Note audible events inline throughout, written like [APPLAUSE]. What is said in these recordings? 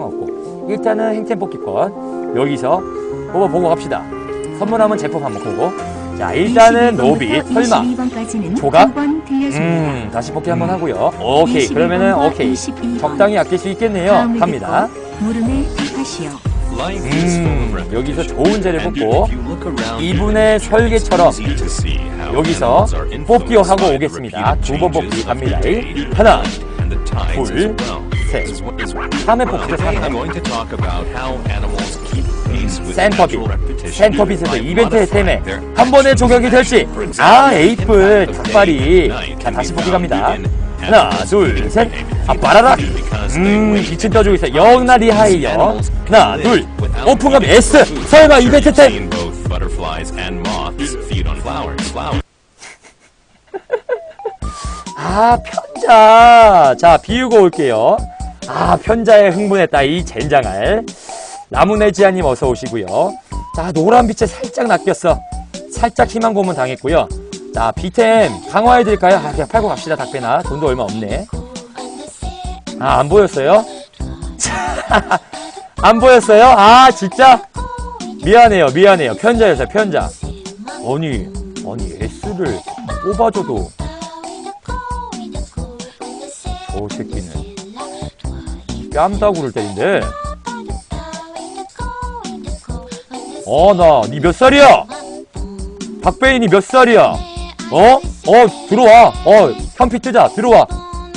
상관없고. 일단은 행템 뽑기권 여기서 뽑아보고 갑시다. 선물하면 제품 한번 보고. 자 일단은 노비 설마. 22번까지는 조각? 음 다시 뽑기 한번 하고요. 오케이 그러면은 22번과 오케이. 22번. 적당히 아낄 수 있겠네요. 갑니다. 음 여기서 좋은 재를 뽑고 이분의 설계처럼 여기서 뽑기 하고 오겠습니다. 두 번 뽑기 갑니다. 하나 둘, 셋. 3회 뽑기죠 3회 센터빗 센터빗에서 이벤트의 템에 한 번에 조격이 될지. 아 에이플 닭발이. 자 다시 뽑기 갑니다. 하나 둘셋 아 빠라락 음 빛은 떠주고 있어 영나 리하이어 하나 둘. 오픈감 S. 설마 이벤트 템 [LAUGHS] 아 편자. 자 비우고 올게요 아 편자에 흥분했다 이 젠장할 나무네지아님 어서 오시고요 자 노란 빛에 살짝 낚였어 살짝 희망 고문 당했고요 자 비템 강화해드릴까요? 아 그냥 팔고 갑시다 닭배나 돈도 얼마 없네 아 안 보였어요? [LAUGHS] 안 보였어요? 아 진짜? 미안해요 미안해요 편자였어요 편자 아니 아니 S를 뽑아줘도 저 새끼는 뺨다구를 때린대. 어, 나, 니 몇 살이야? 박배인이 몇 살이야? 어? 어, 들어와. 어, 현피 뜨자. 들어와.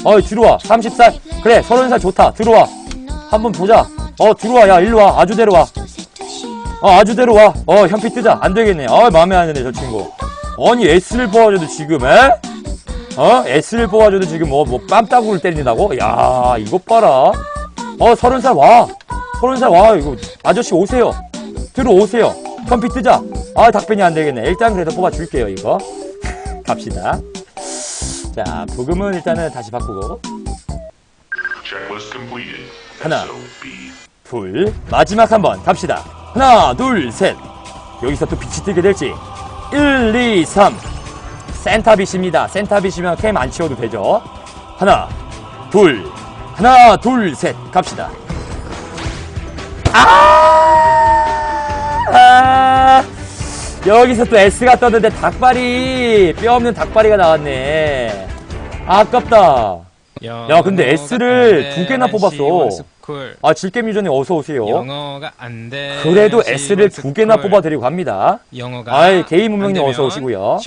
어, 들어와. 30살. 그래, 30살 좋다. 들어와. 한번 보자. 어, 들어와. 야, 일로 와. 아주대로 와. 어, 아주대로 와. 어, 현피 뜨자. 안 되겠네. 어, 마음에 안 드네, 저 친구. 아니, S를 뽑아줘도 지금, 에? 어? S를 뽑아줘도 지금 뭐, 뭐, 뺨따구를 때린다고? 야, 이것 봐라. 어, 서른 살 와. 서른 살 와. 이거, 아저씨 오세요. 들어오세요. 컴피 뜨자. 아, 닭변이 안 되겠네. 일단 그래도 뽑아줄게요, 이거. [LAUGHS] 갑시다. 자, 부금은 일단은 다시 바꾸고. 하나. 둘, 마지막 한 번 갑시다. 하나, 둘, 셋. 여기서 또 빛이 뜨게 될지. 1, 2, 3. 센터빗입니다. 센터빗이면 캠 안 치워도 되죠. 하나, 둘, 하나, 둘, 셋. 갑시다. 아! 아! 여기서 또 S가 떴는데 닭발이, 뼈 없는 닭발이가 나왔네. 아깝다. 야 근데 S를 두 개나 뽑았어. 아, 질겜 유저님 어서 오세요. 영어가 안 돼. 그래도 S를 두 개나 뽑아드리고 갑니다. 영어가 아이, 게임 되면 어서 오시고요.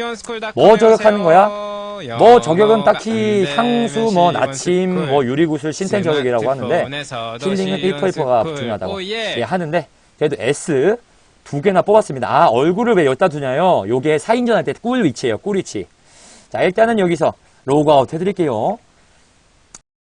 뭐 저격하는. 거야? 뭐 저격은 딱히 되면 뭐. 나침, 뭐 유리구슬, 신텐 저격이라고 하는데 힐링은 1%가 시원스쿨. 중요하다고 오, 예. 예, 하는데 그래도 S 두 개나 뽑았습니다. 아, 얼굴을 왜 여기다 두냐요? 요게 4인전 할 때 꿀 위치예요. 꿀 위치. 자, 일단은 여기서 로그아웃 해드릴게요.